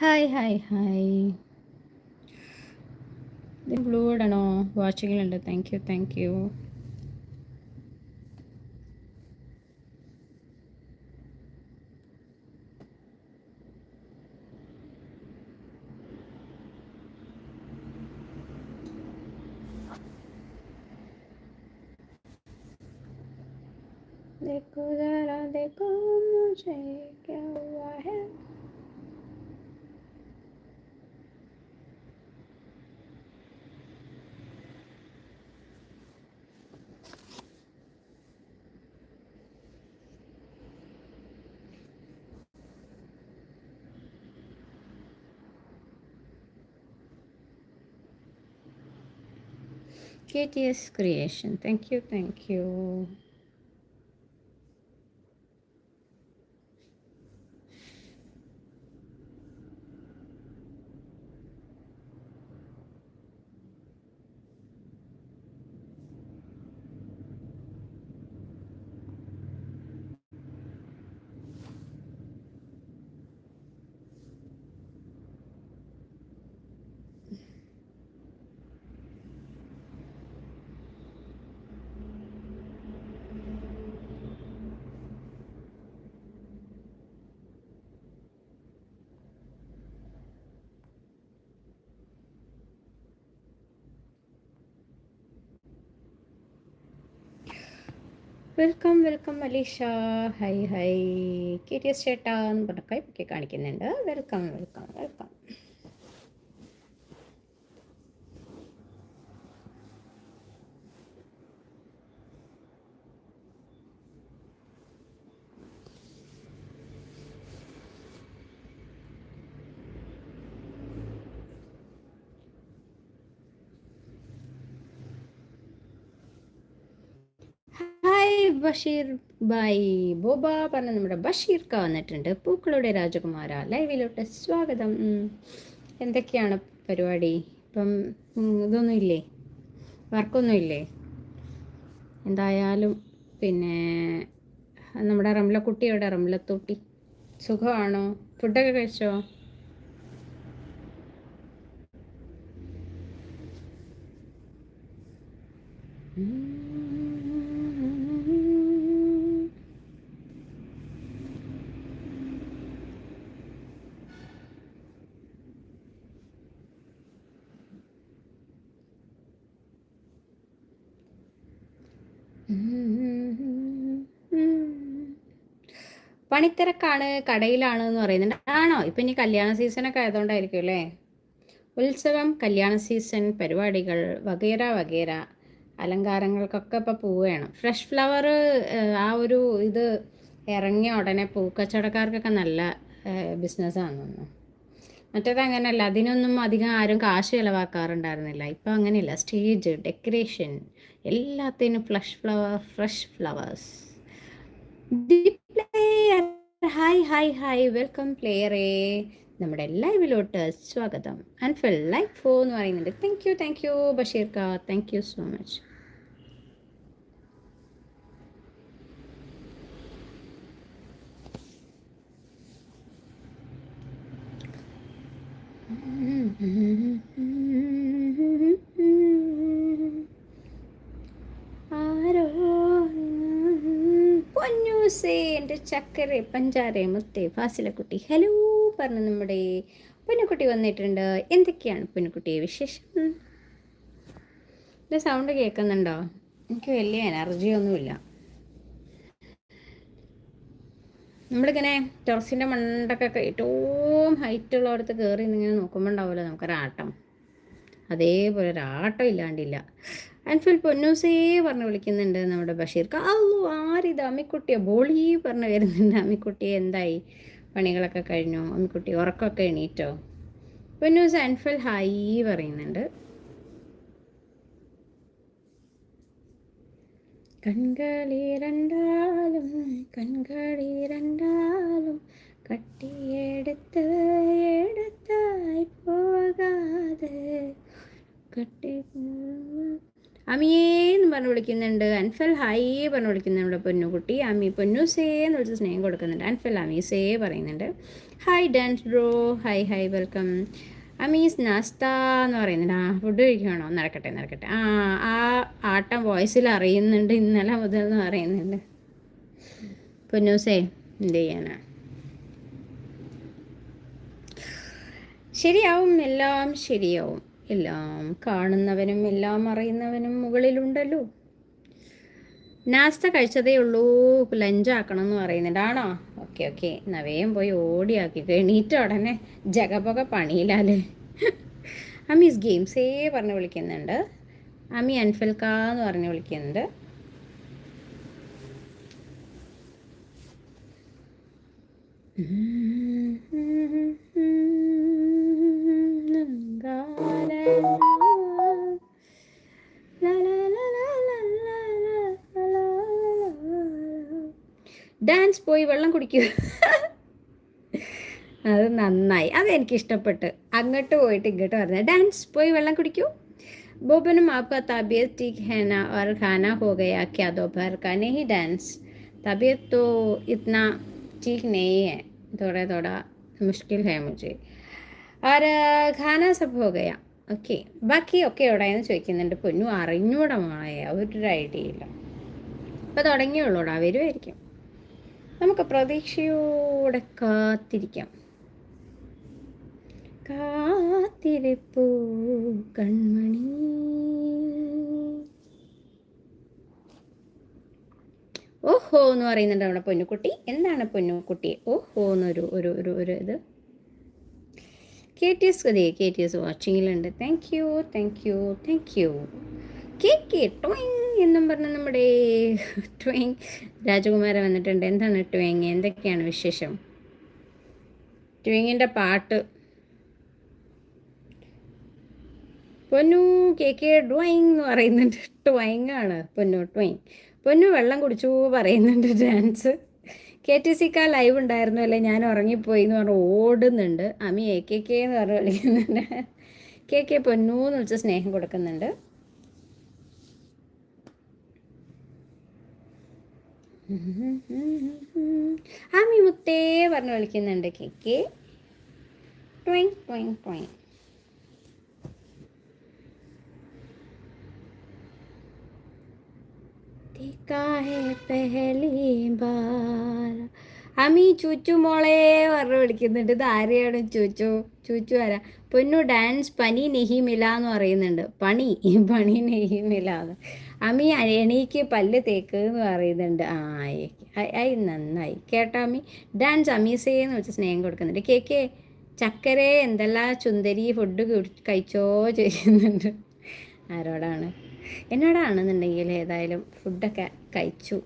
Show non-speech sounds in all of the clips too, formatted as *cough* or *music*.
Hi hi hi ഇത് blue ഇടണോ വാച്ചിങ്ങിലുണ്ട് താങ്ക് യു താങ്ക് യു देखो जरा देखो मुझे KTS creation. Thank you thank you welcome welcome Alisha hi hi K T S ചേട്ടാ എന്ന് പറഞ്ഞ കൈപ്പൊക്കെ കാണിക്കുന്നുണ്ട്. Welcome welcome welcome hi Basheer bhai ബോബ പറഞ്ഞ നമ്മുടെ ബഷീർ ക വന്നിട്ടുണ്ട്. പൂക്കളുടെ രാജകുമാര. ലൈവിലോട്ട് സ്വാഗതം. എന്തൊക്കെയാണ് പരിപാടി? ഇപ്പം ഇതൊന്നും ഇല്ലേ? വർക്കൊന്നും ഇല്ലേ എന്തായാലും പിന്നെ നമ്മുടെ റംലക്കുട്ടിയുടെ റംലത്തൂട്ടി. സുഖമാണോ? ഫുഡൊക്കെ കഴിച്ചോ? പണിത്തിരക്കാണ് കടയിലാണ് എന്ന് പറയുന്നുണ്ട്. ആണോ? ഇപ്പം ഇനി കല്യാണ സീസണൊക്കെ ആയതുകൊണ്ടായിരിക്കും അല്ലേ? ഉത്സവം കല്യാണ സീസൺ പരിപാടികൾ വഗേര വഗേര അലങ്കാരങ്ങൾക്കൊക്കെ ഇപ്പോൾ വേണം. ഫ്രഷ് ഫ്ലവർ ആ ഒരു ഇത് ഇറങ്ങിയ ഉടനെ പൂക്കച്ചവടക്കാർക്കൊക്കെ നല്ല ബിസിനസ്സാണ് തോന്നുന്നു മറ്റേത് അങ്ങനെയല്ല അതിനൊന്നും അധികം ആരും കാശ് ചിലവാക്കാറുണ്ടായിരുന്നില്ല. ഇപ്പം അങ്ങനെയല്ല. സ്റ്റേജ് ഡെക്കറേഷൻ എല്ലാത്തിനും flush flower fresh flowers. Hi hi hi welcome പ്ലെയറേ നമ്മുടെ ലൈവിലോട്ട് സ്വാഗതം. ആൻഡ് ഫിൽ ലൈക്ക് ഫോ എന്ന് പറയുന്നുണ്ട്. Thank you thank you Basheer കാ താങ്ക് യു സോ മച്ച് ആരോ പൊന്നൂസേ എന്റെ ചക്കര പഞ്ചാര മുത്തേ ഫാസിലക്കുട്ടി. ഹലോ പറഞ്ഞു നമ്മുടെ പൊന്നുക്കുട്ടി വന്നിട്ടുണ്ട്. എന്തൊക്കെയാണ് പൊന്നുക്കുട്ടിയെ വിശേഷം? സൗണ്ട് കേൾക്കുന്നുണ്ടോ? എനിക്ക് വലിയ എനർജി ഒന്നുമില്ല. നമ്മളിങ്ങനെ ടെറസിന്റെ മണ്ടൊക്കെ ഏറ്റവും ഹൈറ്റ് ഉള്ളടത്ത് കയറി ഇങ്ങനെ നോക്കുമ്പോൾ ഉണ്ടാവുമല്ലോ നമുക്കൊരാട്ടം. അതേപോലെ ഒരാട്ടം ഇല്ലാണ്ടില്ല. അൻഫിൽ പൊന്നൂസേ പറഞ്ഞ് വിളിക്കുന്നുണ്ട് നമ്മുടെ ബഷീർക്ക്. അല്ലോ ആരിത് അമ്മിക്കുട്ടിയോ? ബോളി പറഞ്ഞ് വരുന്നുണ്ട്. അമ്മിക്കുട്ടിയെ എന്തായി? പണികളൊക്കെ കഴിഞ്ഞോ? അമ്മിക്കുട്ടി ഉറക്കമൊക്കെ എണീറ്റോ? പൊന്നൂസ് അൻഫിൽ ഹായി പറയുന്നുണ്ട്. കൺകളി രണ്ടാലും കൺകളി രണ്ടാലും കട്ടിയെടുത്ത് എടുത്തായി പോകാതെ കട്ടി. അമിയേന്ന് പറഞ്ഞ് വിളിക്കുന്നുണ്ട്. അൻഫൽ ഹായ് പറഞ്ഞു വിളിക്കുന്നുണ്ട് പൊന്നുകുട്ടി. അമ്മി പൊന്നു സേ എന്ന് വിളിച്ച് സ്നേഹം കൊടുക്കുന്നുണ്ട്. അൻഫൽ അമി സേ പറയുന്നുണ്ട്. Hi dance bro. Hi hi welcome. അമീസ് നാസ്ത എന്ന് പറയുന്നുണ്ട്. ആ ഫുഡ് കഴിക്കണോ നടക്കട്ടെ നടക്കട്ടെ. ആ ആ ആട്ടം വോയിസിൽ അറിയുന്നുണ്ട് ഇന്നലെ മുതൽ എന്ന് പറയുന്നുണ്ട്. പൊന്നൂസേ എന്ത് ചെയ്യാനാ? ശരിയാവും എല്ലാം ശരിയാവും. എല്ലാം കാണുന്നവനും എല്ലാം അറിയുന്നവനും മുകളിലുണ്ടല്ലോ നാസ്ത കഴിച്ചതേ ഉള്ളൂ ലഞ്ചാക്കണം എന്ന് പറയുന്നുണ്ട് ആണോ ഓക്കെ ഓക്കെ നവയും പോയി ഓടിയാക്കി എണീറ്റ ഉടനെ ജഗപൊക പണിയിലാലേ അമീസ് ഗെയിംസേ പറഞ്ഞ് വിളിക്കുന്നുണ്ട് അമി അൻഫൽക്ക എന്ന് പറഞ്ഞ് വിളിക്കുന്നുണ്ട് ഡാൻസ് പോയി വെള്ളം കുടിക്കുക അത് നന്നായി അതെനിക്ക് ഇഷ്ടപ്പെട്ട് അങ്ങോട്ട് പോയിട്ട് ഇങ്ങോട്ട് പറഞ്ഞ ഡാൻസ് പോയി വെള്ളം കുടിക്കൂ बोबनम आपका तबीयत ठीक है ना और खाना हो गया क्या दोपहर का नहीं डांस तबीयत तो इतना ठीक नहीं है थोड़ा थोड़ा मुश्किल है मुझे और खाना सब हो गया ഓക്കെ ബാക്കി ഒക്കെ എവിടെയെന്ന് ചോദിക്കുന്നുണ്ട്? പൊന്നു അറിഞ്ഞൂടാ മോളെ. ഐഡിയ ഇല്ല. ഇപ്പം തുടങ്ങിയുള്ളൂടാ. വരുമായിരിക്കും നമുക്ക് പ്രതീക്ഷയോടെ കാത്തിരിക്കാം. കാത്തിരിപ്പൂ കൺമണി. ഓഹോ എന്ന് പറയുന്നുണ്ട് നമ്മുടെ പൊന്നുകുട്ടി. എന്താണ് പൊന്നുകുട്ടി? ഓഹോ എന്നൊരു ഒരു ഒരു ഒരു ഇത്. കെ ടി എസ് അതെ K T S വാച്ചിങ്ങിലുണ്ട് thank you thank you thank you K K towing എന്നും പറഞ്ഞ നമ്മുടെ ട്വയിങ് രാജകുമാരൻ വന്നിട്ടുണ്ട്. എന്താണ് ട്വയിങ് എന്തൊക്കെയാണ് വിശേഷം? ട്വയിങ്ങിന്റെ പാട്ട്. പൊന്നു കെ കെ ഡ്രോയിങ് എന്ന് പറയുന്നുണ്ട്. ട്വയിങ് ആണ് പൊന്നു ട്വയിങ് പൊന്നു വെള്ളം കുടിച്ചു പറയുന്നുണ്ട് ഡാൻസ് കെ ടി സിക്ക ലൈവ് ഉണ്ടായിരുന്നു അല്ലേ? ഞാൻ ഉറങ്ങിപ്പോയി എന്ന് പറഞ്ഞ് ഓടുന്നുണ്ട്. അമ്മി എ കെ കെ എന്ന് പറഞ്ഞ് വിളിക്കുന്നുണ്ട്. കെ കെ പൊന്നു എന്ന് വിളിച്ച് സ്നേഹം കൊടുക്കുന്നുണ്ട്. അമ്മി മുത്തേ പറഞ്ഞ് വിളിക്കുന്നുണ്ട് കെ കെ ട്വയിങ് ട്വയിങ് ട്വയിങ് देखा है पहली बार അമി ചൂച്ചു മോളെ പറഞ്ഞു വിളിക്കുന്നുണ്ട് ഇത് ആരെയാണ് ചൂച്ചു ചൂച്ചു ആരാ പൊന്നു ഡാൻസ് പനി നെഹിമില എന്ന് പറയുന്നുണ്ട് പണി *laughs* പണി നെഹിമില എന്ന് അമി എണീക്ക് പല്ല് തേക്ക് എന്ന് പറയുന്നുണ്ട് ആ ആയി നന്നായി കേട്ടോ അമ്മി ഡാൻസ് അമീസേ എന്ന് വെച്ച് സ്നേഹം കൊടുക്കുന്നുണ്ട് കേ കേ ചക്കരെ എന്തെല്ലാം ചുന്ദരി ഫുഡ് കഴിച്ചോ ചോദിക്കുന്നുണ്ട് ആരോടാണ് എന്നോടാണെന്നുണ്ടെങ്കിൽ ഏതായാലും ഫുഡൊക്കെ കഴിച്ചു.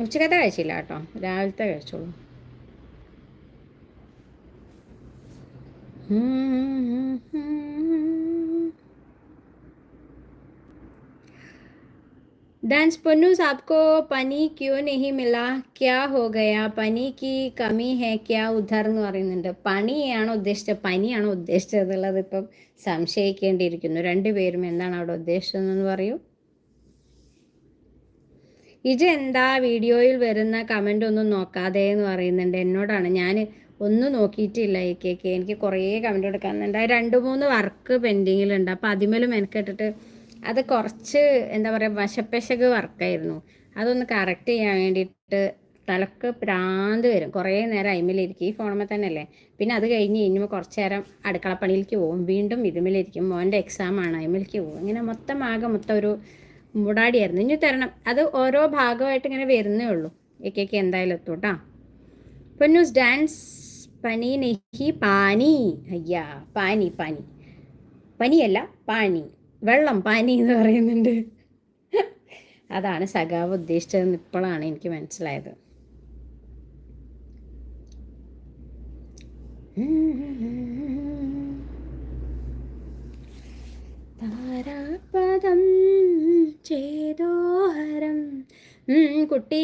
ഉച്ചക്കത്തെ കഴിച്ചില്ല കേട്ടോ. രാവിലത്തെ കഴിച്ചോളൂ. डांस पन्नूस आपको പനി ക്യൂ നെഹി മില ക്യാ ഹോ ഗയാ പനി കി കമി ഹെ ക്യാ ഉധർ എന്ന് പറയുന്നുണ്ട് പണിയാണോ ഉദ്ദേശിച്ചത് പനിയാണോ ഉദ്ദേശിച്ചത് എന്നുള്ളത് ഇപ്പം സംശയിക്കേണ്ടിയിരിക്കുന്നു രണ്ടുപേരും എന്താണ് അവിടെ ഉദ്ദേശിച്ചതെന്ന് പറയൂ ഇത് എന്താ വീഡിയോയിൽ വരുന്ന കമൻ്റ് ഒന്നും നോക്കാതെ എന്ന് പറയുന്നുണ്ട് എന്നോടാണ് ഞാൻ ഒന്നും നോക്കിയിട്ടില്ല ഈ കേക്ക് എനിക്ക് കുറേ കമൻറ്റ് കൊടുക്കാനുണ്ട് രണ്ട് മൂന്ന് വർക്ക് പെൻഡിങ്ങിലുണ്ട് അപ്പോൾ അതിമേലും മെനക്കെട്ടിട്ട് അത് കുറച്ച് എന്താ പറയുക വശപ്പശക് വർക്കായിരുന്നു. അതൊന്ന് കറക്റ്റ് ചെയ്യാൻ വേണ്ടിയിട്ട് തലക്ക് പ്രാന്ത് വരും. കുറേ നേരം അയിമിലിരിക്കും. ഈ ഫോണുമ്പോൾ തന്നെ അല്ലേ പിന്നെ അത് കഴിഞ്ഞ് കഴിഞ്ഞുമ്പോൾ കുറച്ച് നേരം അടുക്കളപ്പണിയിലേക്ക് പോകും. വീണ്ടും ഇതുമിലിരിക്കും. മോന്റെ എക്സാമാണ് അയിമിലേക്ക് പോകും. ഇങ്ങനെ മൊത്തം ആകെ മൊത്തം ഒരു മുടാടിയായിരുന്നു. ഇനി തരണം. അത് ഓരോ ഭാഗമായിട്ട് ഇങ്ങനെ വരുന്നേ ഉള്ളൂ. ഏക്കേക്ക് എന്തായാലും എത്തും കേട്ടോ പൊന്നൂസ് ഡാൻസ് പനി നെഹി പാനി. അയ്യാ പാനി പാനി. പനിയല്ല പാനി വെള്ളം പാനി എന്ന് പറയുന്നുണ്ട്. അതാണ് സഖാവ് ഉദ്ദേശിച്ചതെന്ന് ഇപ്പോഴാണ് എനിക്ക് മനസ്സിലായത്. താരാപദം ചേതോഹരം. കുട്ടി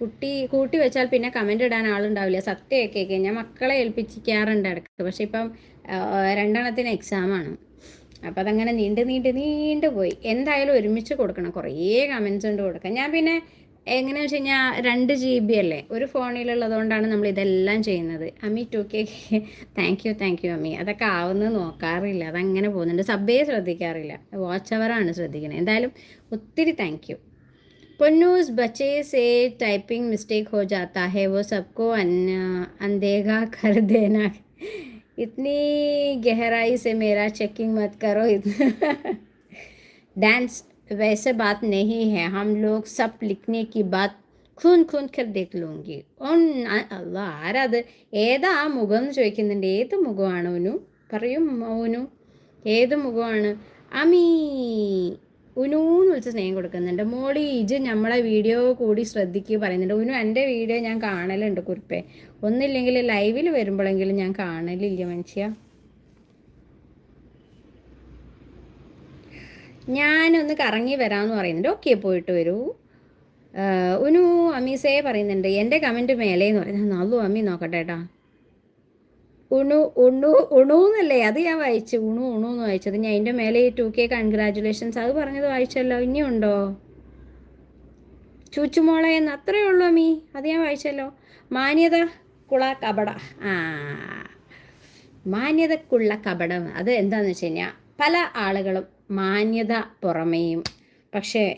കുട്ടി കൂട്ടി വെച്ചാൽ പിന്നെ കമന്റ് ഇടാൻ ആളുണ്ടാവില്ല. സത്യമൊക്കെ ഞാൻ മക്കളെ ഏൽപ്പിച്ചിരിക്കാറുണ്ട് ഇടയ്ക്ക്. പക്ഷെ ഇപ്പം രണ്ടെണ്ണത്തിന് എക്സാമാണ് അപ്പോൾ അതങ്ങനെ നീണ്ട് നീണ്ട് നീണ്ട് പോയി. എന്തായാലും ഒരുമിച്ച് കൊടുക്കണം. കുറേ കമൻസ് ഉണ്ട് കൊടുക്കാം ഞാൻ പിന്നെ എങ്ങനെയാണെന്ന് വെച്ച് കഴിഞ്ഞാൽ രണ്ട് ജി ബി അല്ലേ? ഒരു ഫോണിലുള്ളതുകൊണ്ടാണ് നമ്മൾ ഇതെല്ലാം ചെയ്യുന്നത്. Ammi two K thank you thank you Ammi. അതൊക്കെ ആവുന്നത് നോക്കാറില്ല. അതങ്ങനെ പോകുന്നുണ്ട്. സബ്ബേ ശ്രദ്ധിക്കാറില്ല. വാച്ച് അവറാണ് ശ്രദ്ധിക്കുന്നത് എന്തായാലും ഒത്തിരി താങ്ക് യു പൊന്നൂസ് ബച്ചേ സേ ടൈപ്പിംഗ് മിസ്റ്റേക്ക് ഹോ ജാത്ത ഹേ വോ സബ്കോ അന്ന അന്തേഗ കർ इतनी गहराई से मेरा चेकिंग मत करो डांस वैसे बात नहीं है हम लोग सब लिखने की बात खून खून कर देख लूँगी ഓൺ അല്ല ആരാത് ഏതാ ആ മുഖം എന്ന് ചോദിക്കുന്നുണ്ട് ഏത് മുഖമാണ് ഉനു പറയും ഉനു ഏത് മുഖമാണ് അമീ ഉനൂന്ന് വിളിച്ച് സ്നേഹം കൊടുക്കുന്നുണ്ട്. മോളി ഇജ് നമ്മളെ വീഡിയോ കൂടി ശ്രദ്ധിക്കുക പറയുന്നുണ്ട്. ഉനു എന്റെ വീഡിയോ ഞാൻ കാണലുണ്ട് കുറിപ്പേ. ഒന്നില്ലെങ്കിൽ ലൈവിൽ വരുമ്പോഴെങ്കിലും ഞാൻ കാണലില്ല മനുഷ്യ. ഞാനൊന്ന് കറങ്ങി വരാമെന്ന് പറയുന്നുണ്ട്. ഓക്കെ പോയിട്ട് വരൂ. ഉനു അമീസയെ പറയുന്നുണ്ട്. എന്റെ കമന്റ് മേലെ എന്ന് പറയുന്നത് നല്ലു അമ്മി നോക്കട്ടെ ഏട്ടാ ഉണു ഉണു ഉണു എന്നല്ലേ അത് ഞാൻ വായിച്ചു. ഉണു ഉണു എന്ന് വായിച്ചത്. ഞാൻ അതിന്റെ മേലെ ടു കെ കൺഗ്രാറ്റുലേഷൻസ് അത് പറഞ്ഞത് വായിച്ചല്ലോ? ഇനിയുണ്ടോ ചൂച്ചുമോളെ എന്ന് അത്രയേ ഉള്ളൂ അമ്മീ. അത് ഞാൻ വായിച്ചല്ലോ. മാന്യത കുള കപട. ആ. മാന്യതക്കുള്ള കപടം. അത് എന്താണെന്ന് വെച്ച് കഴിഞ്ഞാൽ പല ആളുകളും മാന്യത പുറമേയും പക്ഷേ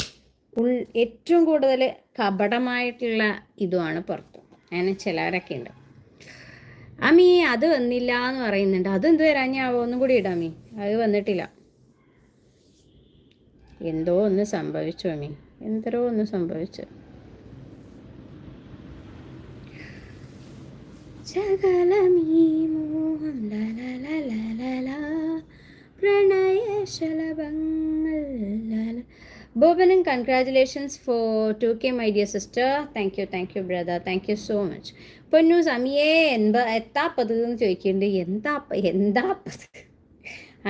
ഉൾ ഏറ്റവും കൂടുതൽ കപടമായിട്ടുള്ള ഇതുമാണ് പുറത്ത്. അങ്ങനെ ചിലവരൊക്കെ ഉണ്ട്. അമ്മി അത് വന്നില്ല എന്ന് പറയുന്നുണ്ട് അതെന്ത് വരാഞ്ഞാവോ? ഒന്നും കൂടി ഇടാമി അത് വന്നിട്ടില്ല. എന്തോ ഒന്ന് സംഭവിച്ചു അമ്മി എന്തോ ഒന്ന് സംഭവിച്ചു. ബോബനും congratulations for two K my dear sister thank you thank you brother thank you so much പൊന്നു സമിയെ എന്താ എത്താപ്പത് എന്ന് ചോദിക്കുന്നുണ്ട്. എന്താ എന്താപ്പത്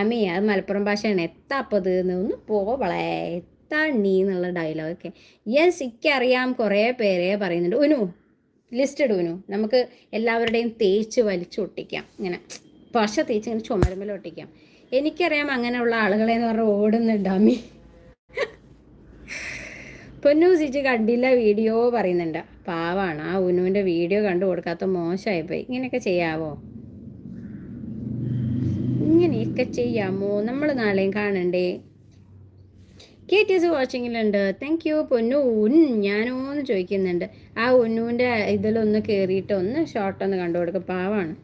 അമ്മി അത് മലപ്പുറം ഭാഷയാണ്. എത്താപ്പത് എന്ന് ഒന്ന് എത്താ നീ? എന്നുള്ള ഡയലോഗൊക്കെ യെസ് എനിക്കറിയാം. കുറേ പേരെ പറയുന്നുണ്ട്. ഉനു ലിസ്റ്റ് ഇടുവനു നമുക്ക് എല്ലാവരുടെയും തേച്ച് വലിച്ചു ഒട്ടിക്കാം. ഇങ്ങനെ പശ തേച്ച് ഇങ്ങനെ ചുമരുമ്മൽ ഒട്ടിക്കാം. എനിക്കറിയാം അങ്ങനെയുള്ള ആളുകളെ എന്ന് പറഞ്ഞാൽ ഓടുന്നുണ്ട് അമ്മി. പൊന്നു സിജി കണ്ടില്ല വീഡിയോ പറയുന്നുണ്ട്. പാവാണ്. ആ ഉനുവിന്റെ വീഡിയോ കണ്ടു കൊടുക്കാത്ത മോശമായിപ്പോയി. ഇങ്ങനെയൊക്കെ ചെയ്യാവോ? ഇങ്ങനെയൊക്കെ ചെയ്യാമോ? നമ്മൾ നാളെയും കാണണ്ടേ? കെ ടി എസ് വാച്ചിങ്ങിലുണ്ട് താങ്ക് യു പൊന്നു ഉൻ. ഞാനോ എന്ന് ചോദിക്കുന്നുണ്ട്. ആ ഉന്നുവിന്റെ ഇതിലൊന്ന് കയറിയിട്ട് ഒന്ന് ഷോർട്ട് ഒന്ന് കണ്ടു കൊടുക്കുക പാവാണ്.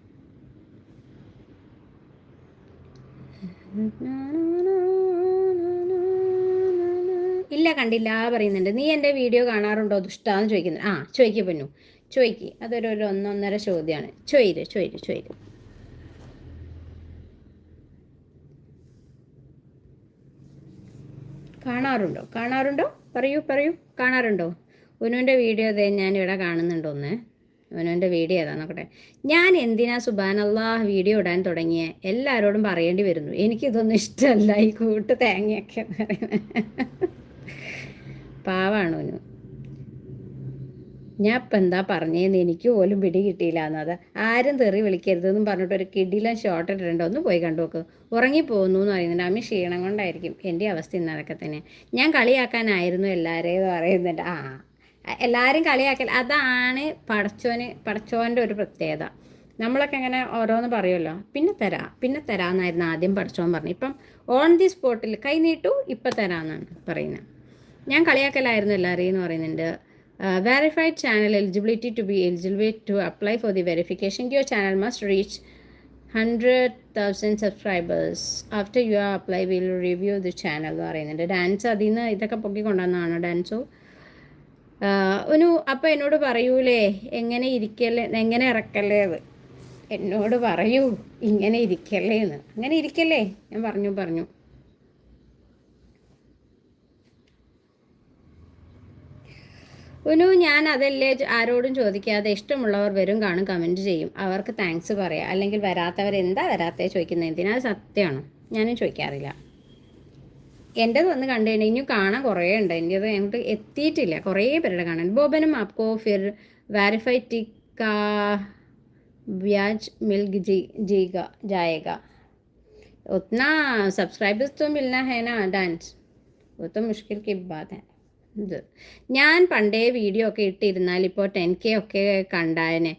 ഇല്ല കണ്ടില്ല പറയുന്നുണ്ട്. നീ എന്റെ വീഡിയോ കാണാറുണ്ടോ? ദുഷ്ടാന്ന് ചോദിക്കുന്നത് ആ ചോദിക്കുക പൊന്നു. ചോദിക്ക് അതൊരു ഒരു ഒന്നൊന്നര ചോദ്യമാണ് ചോയിര് ചോയിര് ചോയിര്. കാണാറുണ്ടോ? കാണാറുണ്ടോ? പറയൂ പറയൂ. കാണാറുണ്ടോ? ഉനുവിന്റെ വീഡിയോ അതെ ഞാൻ ഇവിടെ കാണുന്നുണ്ടോ ഒന്ന് ഉനുവിന്റെ വീഡിയോ ഏതാ? നോക്കട്ടെ. ഞാൻ എന്തിനാ സുബാനല്ലാ വീഡിയോ ഇടാൻ തുടങ്ങിയ? എല്ലാവരോടും പറയേണ്ടി വരുന്നു. എനിക്കിതൊന്നും ഇഷ്ടമല്ല. ഈ കൂട്ട് തേങ്ങയൊക്കെ എന്ന് പറയുന്നത്. പാവാണ് ഞാൻ ഇപ്പം എന്താ പറഞ്ഞതെന്ന് എനിക്ക് പോലും പിടി കിട്ടിയില്ല എന്നത് ആരും തെറി വിളിക്കരുതെന്നും പറഞ്ഞിട്ട് ഒരു കിടിലൻ ഷോർട്ട് ഇട്ടിട്ടുണ്ട്. ഒന്ന് പോയി കണ്ടു നോക്ക് ഉറങ്ങിപ്പോകുന്നു എന്ന് പറയുന്നുണ്ട്. അമ്മ ക്ഷീണം കൊണ്ടായിരിക്കും. എന്റെ അവസ്ഥ ഇന്നതൊക്കെ തന്നെ. ഞാൻ കളിയാക്കാനായിരുന്നു എല്ലാവരെയും പറയുന്നുണ്ട്. ആ എല്ലാവരും കളിയാക്കൽ അതാണ് പടച്ചോന് പടച്ചോന്റെ ഒരു പ്രത്യേകത. നമ്മളൊക്കെ ഇങ്ങനെ ഓരോന്ന് പറയുമല്ലോ. പിന്നെ തരാ പിന്നെ തരാമെന്നായിരുന്നു ആദ്യം പഠിച്ചോൻ പറഞ്ഞു ഇപ്പം ഓൺ ദി സ്പോട്ടിൽ കൈ നീട്ടു ഇപ്പം തരാമെന്നാണ് പറയുന്നത്. ഞാൻ കളിയാക്കലായിരുന്നു എല്ലാവരെയും എന്ന് പറയുന്നുണ്ട്. Verified channel eligibility to be eligible to apply for the verification your channel must reach hundred thousand subscribers after you apply will review the channel എന്ന് പറയുന്നുണ്ട്. ഡാൻസ് അതിൽ നിന്ന് ഇതൊക്കെ പൊക്കി കൊണ്ടുവന്നതാണ് ഡാൻസോ ഒരു അപ്പം എന്നോട് പറയൂലേ എങ്ങനെ ഇരിക്കല്ലേ എങ്ങനെ ഇറക്കല്ലേ അത്? എന്നോട് പറയൂ ഇങ്ങനെ ഇരിക്കല്ലേ എന്ന്. അങ്ങനെ ഇരിക്കല്ലേ? ഞാൻ പറഞ്ഞു പറഞ്ഞു. ഉനു ഞാൻ അതല്ലേ ചോ- ആരോടും ചോദിക്കാതെ ഇഷ്ടമുള്ളവർ വരും കാണും കമൻറ്റ് ചെയ്യും അവർക്ക് താങ്ക്സ് പറയാം അല്ലെങ്കിൽ വരാത്തവർ എന്താ വരാത്തേ ചോദിക്കുന്നത് എന്തിനാ അത് സത്യമാണ് ഞാനും ചോദിക്കാറില്ല എൻ്റെത് വന്ന് കണ്ടു കഴിഞ്ഞാൽ ഇനിയും കാണാൻ കുറേ ഉണ്ട് എൻ്റെത് അങ്ങോട്ട് എത്തിയിട്ടില്ല കുറേ പേരുടെ കാണാൻ ബോബനും ആപ്കോ ഫിർ വാരിഫൈ ടിക്ക വ്യാജ് മിൽക്ക് ജി ജീക ജായക उतना सब्सक्राइबर्स तो मिलना है ना डांस वो तो मुश्किल की बात है ഇത്. ഞാൻ പണ്ടേ വീഡിയോ ഒക്കെ ഇട്ടിരുന്നാൽ ഇപ്പോൾ ടെൻ കെ ഒക്കെ കണ്ടായനെ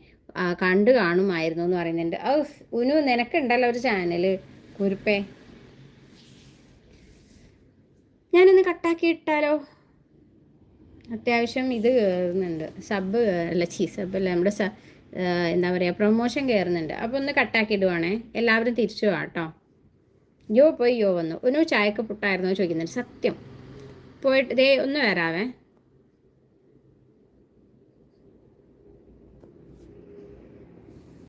കണ്ടു കാണുമായിരുന്നു എന്ന് പറയുന്നുണ്ട്. ഓ ഉനു നിനക്കുണ്ടല്ലോ ഒരു ചാനൽ കുരുപ്പേ ഞാനൊന്ന് കട്ടാക്കി ഇട്ടാലോ? അത്യാവശ്യം ഇത് കയറുന്നുണ്ട് സബ് അല്ല ചീ സബ് അല്ല നമ്മുടെ സ എന്താ പറയുക പ്രൊമോഷൻ കയറുന്നുണ്ട് അപ്പോൾ ഒന്ന് കട്ടാക്കി ഇടുവാണേ. എല്ലാവരും തിരിച്ചു വാട്ടോ യോ പോയി യോ വന്നു. ഒന്ന് ചായക്ക് പുട്ടായിരുന്നോ ചോദിക്കുന്നുണ്ട്. സത്യം. പോയിട്ട് ദേ ഒന്ന് വരാവേ.